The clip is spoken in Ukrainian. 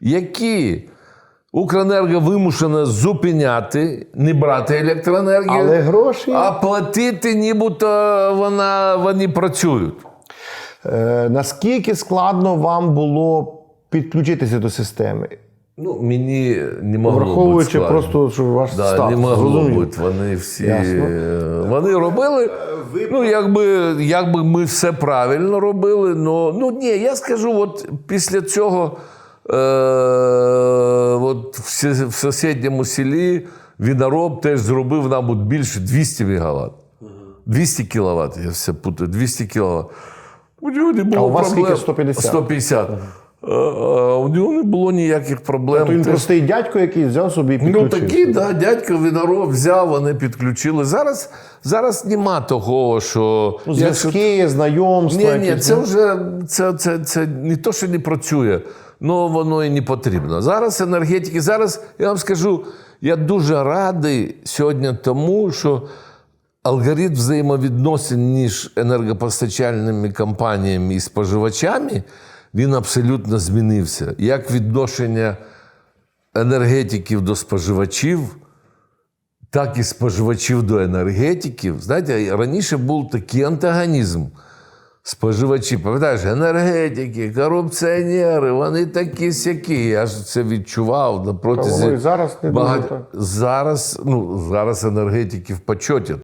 які Укренерго вимушена зупиняти, не брати електроенергію, Але гроші а платити, нібито вона, вони працюють. е, наскільки складно вам було підключитися до системи? Ну, мені не могло Враховуючи бути просто, що ваш Да, статус. не могло бути. Вони всі Ясно. е, вони робили. Ну, якби, якби ми все правильно робили. Ну, ну ні, я скажу, от після цього е, от в, в сусідньому селі Вінороб теж зробив нам от більше 200 МВт. 200 кВт, я все путаю, 200 кВт. У нього не було А у вас проблем. скільки? 150? 150. Е, е, У нього не було ніяких проблем. То він простий дядько, який взяв собі і Ну підключив. такий, да, дядько Віноров взяв, вони підключили. Зараз, зараз нема того, що. Ну, Зв'язки, знайомства. Ні, ні, це ну. вже це, це, це не то, що не працює, але воно і не потрібно. Зараз енергетики, зараз я вам скажу, я дуже радий сьогодні тому, що алгоритм взаємовідносин між енергопостачальними компаніями і споживачами він абсолютно змінився. Як відношення енергетиків до споживачів, так і споживачів до енергетиків. Знаєте, раніше був такий антагонізм. Споживачі, пам'ятаєш, енергетики, корупціонери, вони такі сякі. Я ж це відчував на протязі зараз не багать- Зараз, ну, зараз енергетики в почоті.